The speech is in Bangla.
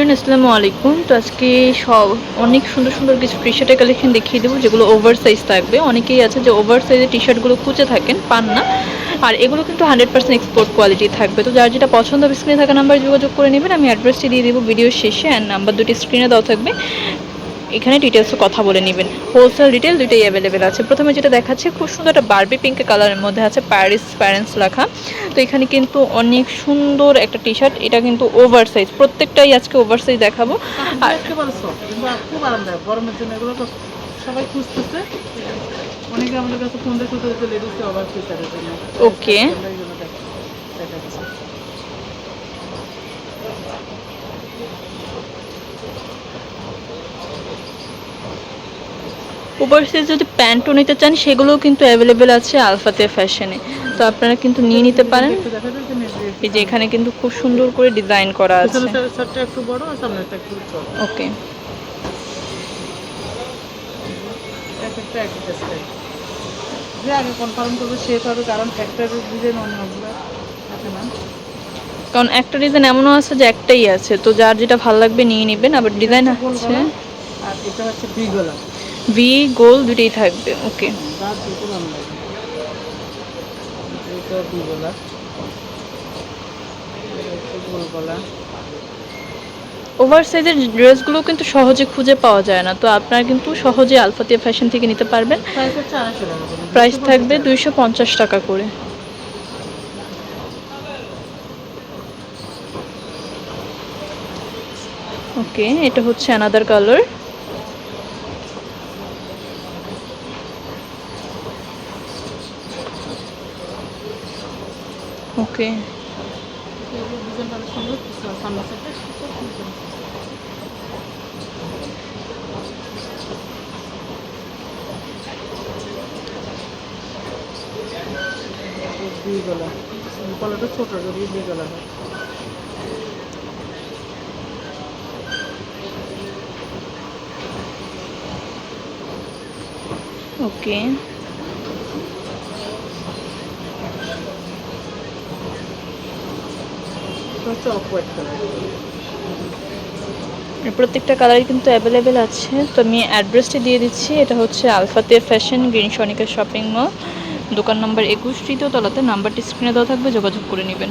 এভরিওয়ান, আসসালামু আলাইকুম। তো আজকে সব অনেক সুন্দর সুন্দর কিছু টি শার্টের কালেকশন দেখিয়ে দেবো, যেগুলো ওভার সাইজ থাকবে। অনেকেই আছে যে ওভার সাইজের টি শার্টগুলো খুঁজে থাকেন, পান না। আর এগুলো কিন্তু হান্ড্রেড পার্সেন্ট এক্সপোর্ট কোয়ালিটি থাকবে। তো যার যেটা পছন্দ হবে স্ক্রিনে থাকা নাম্বার যোগাযোগ করে নেবেন। আমি অ্যাড্রেসটি দিয়ে দেবো ভিডিওর শেষে অ্যান্ড নাম্বার দুটি স্ক্রিনে দেওয়া থাকবে। এখানে ডিটেলসে কথা বলে নেবেন। হোলসেল ডিটেল দুটোই অ্যাভেলেবেল আছে। প্রথমে যেটা দেখাচ্ছে খুব সুন্দর একটা বারবি পিঙ্ক কালারের মধ্যে আছে প্যারিস প্যারেন্টস লেখা। তো এখানে কিন্তু অনেক সুন্দর একটা টি শার্ট এটা কিন্তু ওভার সাইজ প্রত্যেকটাই আজকে ওভার সাইজ দেখাবো আর একেবারে soft, কিন্তু খুব আরামদায়ক। গরমের জন্য এগুলো তো সবাই খুঁজতেছে। অনেকে আমাদের কাছে ফোন দিয়ে অভার ওভার সাইজ যদি প্যান্টও নিতে চান সেগুলোও কিন্তু অ্যাভেলেবেল আছে আলফাতে ফ্যাশনে তো আপনারা কিন্তু নিয়ে নিতে পারেন। এই যে এখানে কিন্তু খুব সুন্দর করে ডিজাইন করা আছে। ওকে এক একটা এক একটা style। যে আগে কনফার্ম করবে সে পাবে কারণ একটা ডিজাইন অন্যগুলো আছে না কারণ একটা ডিজাইন এমনও আছে যে একটাই আছে। তো যার যেটা ভালো লাগবে নিয়ে নেবেন আবার ডিজাইন আছে। আর এটা হচ্ছে বি গলা। ভি গোল দুটোই থাকবে, ওকে। ওভার সাইজের ড্রেসগুলো কিন্তু সহজে খুঁজে পাওয়া যায় না, তো আপনারা কিন্তু সহজে আলফাতিয়া ফ্যাশন থেকে নিতে পারবেন। প্রাইস থাকবে দুইশো পঞ্চাশ টাকা করে। ওকে, এটা হচ্ছে অ্যানাদার কালার ওকে ডিজাইনটা অনেক সুন্দর সামনে সাইডটা খুব সুন্দর দুই গলা গলাটা ছোট যদি দুই গলা হয় ওকে হোয়াইট কালার প্রত্যেকটা কালারই কিন্তু অ্যাভেলেবেল আছে। তো আমি অ্যাড্রেসটি দিয়ে দিচ্ছি। এটা হচ্ছে আলফাতে fashion green Sonika shopping mall দোকান নাম্বার একুশ, তৃতীয় তলাতে নাম্বারটি স্ক্রিনে দেওয়া থাকবে, যোগাযোগ করে নেবেন।